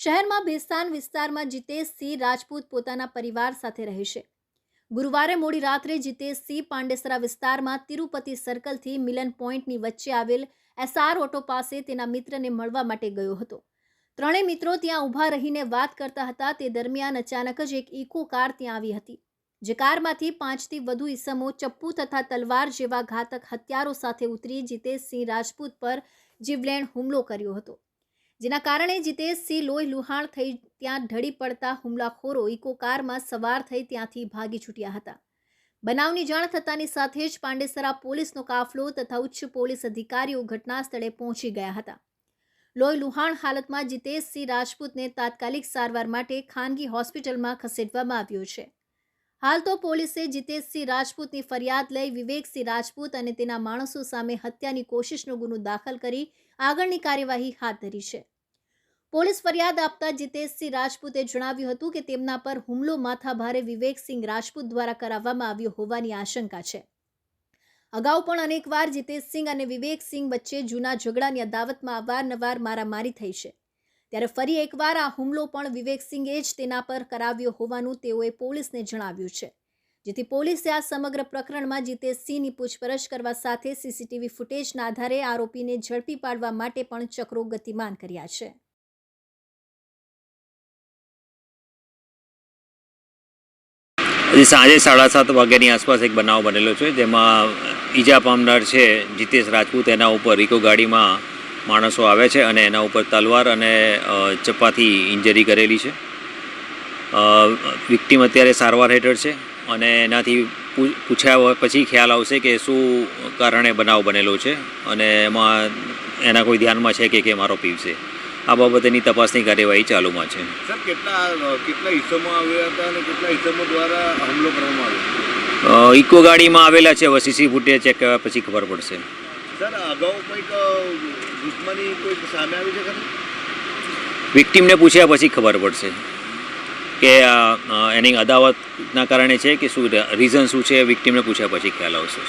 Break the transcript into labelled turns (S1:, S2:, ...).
S1: શહેરમાં ભેસ્તાન વિસ્તારમાં જીતેશ સિંહ રાજપૂત પોતાના પરિવાર સાથે રહે છે. ગુરુવારે મોડી રાત્રે જીતેશસિંહ પાંડેસરા વિસ્તારમાં તિરુપતિ સર્કલથી મિલન પોઈન્ટની વચ્ચે આવેલ એસઆર ઓટો પાસે તેના મિત્રને મળવા માટે ગયો હતો. ત્રણેય મિત્રો ત્યાં ઊભા રહીને વાત કરતા હતા, તે દરમિયાન અચાનક જ એક ઇકો કાર ત્યાં આવી હતી, જે કારમાંથી પાંચથી વધુ ઈસમો ચપ્પુ તથા તલવાર જેવા ઘાતક હથિયારો સાથે ઉતરી જીતેશસિંહ રાજપૂત પર જીવલેણ હુમલો કર્યો હતો. જેના કારણે જીતેશસિંહ લોહી લુહાણ થઈ ત્યાં ઢળી પડતા હુમલાખોરો ઇકો કારમાં સવાર થઈ ત્યાંથી ભાગી છૂટ્યા હતા. બનાવની જાણ થતાની સાથે જ પાંડેસરા પોલીસનો કાફલો તથા ઉચ્ચ પોલીસ અધિકારીઓ ઘટના સ્થળે પહોંચી ગયા હતા. લોહી લુહાણ હાલતમાં જીતેશસિંહ રાજપૂતને તાત્કાલિક સારવાર માટે ખાનગી હોસ્પિટલમાં ખસેડવામાં આવ્યો છે. હાલ તો પોલીસે જીતેશસિંહ રાજપૂતની ફરિયાદ લઈ વિવેકસિંહ રાજપૂત અને તેના માણસો સામે હત્યાની કોશિશનો ગુનો દાખલ કરી આગળની કાર્યવાહી હાથ ધરી છે. પોલીસ ફરિયાદ આપતા જીતેશસિંહ રાજપૂતે જણાવ્યું હતું કે તેમના પર હુમલો માથાભારે વિવેકસિંહ રાજપૂત દ્વારા કરાવવામાં આવ્યો હોવાની આશંકા છે. અગાઉ પણ અનેકવાર જીતેશસિંહ અને વિવેકસિંહ વચ્ચે જૂના ઝઘડાની અદાવતમાં અવારનવાર મારામારી થઈ છે. ત્યારે ફરી એકવાર આ હુમલો પણ વિવેકસિંહે જ તેના પર કરાવ્યો હોવાનું તેઓએ પોલીસને જણાવ્યું છે. જેથી પોલીસે આ સમગ્ર પ્રકરણમાં જીતેશસિંહની પૂછપરછ કરવા સાથે સીસીટીવી ફૂટેજના આધારે આરોપીને ઝડપી પાડવા માટે પણ ચક્રો ગતિમાન કર્યા છે.
S2: આજે સાંજે સાડા સાત વાગ્યાની આસપાસ એક બનાવ બનેલો છે, જેમાં ઈજા પામનાર છે જીતેશ રાજપૂત. એના ઉપર ઇકો ગાડીમાં માણસો આવે છે અને એના ઉપર તલવાર અને ચપ્પાથી ઇન્જરી કરેલી છે. વિક્ટીમ અત્યારે સારવાર હેઠળ છે અને એનાથી પૂછ્યા પછી ખ્યાલ આવશે કે શું કારણે બનાવ બનેલો છે અને એમાં, એના કોઈ ધ્યાનમાં છે કે કેમ આરોપી છે. આ બાબતેની તપાસની કાર્યવાહી ચાલુમાં છે.
S3: સર કેટલા કેટલા ઈસમો આવ્યા હતા અને કેટલા ઈસમો દ્વારા હુમલો કરવામાં આવ્યો?
S2: ઇકો ગાડીમાં આવેલા છે સીસી ફૂટેજ ચેક કર્યા પછી ખબર પડશે.
S3: સર અગાઉ કંઈક દુશ્મની કોઈક સામે આવી છે ખરી?
S2: વિક્ટીમને પૂછ્યા પછી ખબર પડશે કે એની અદાવતના કારણે છે કે શું રીઝન શું છે વિક્ટીમને પૂછ્યા પછી ખ્યાલ આવશે.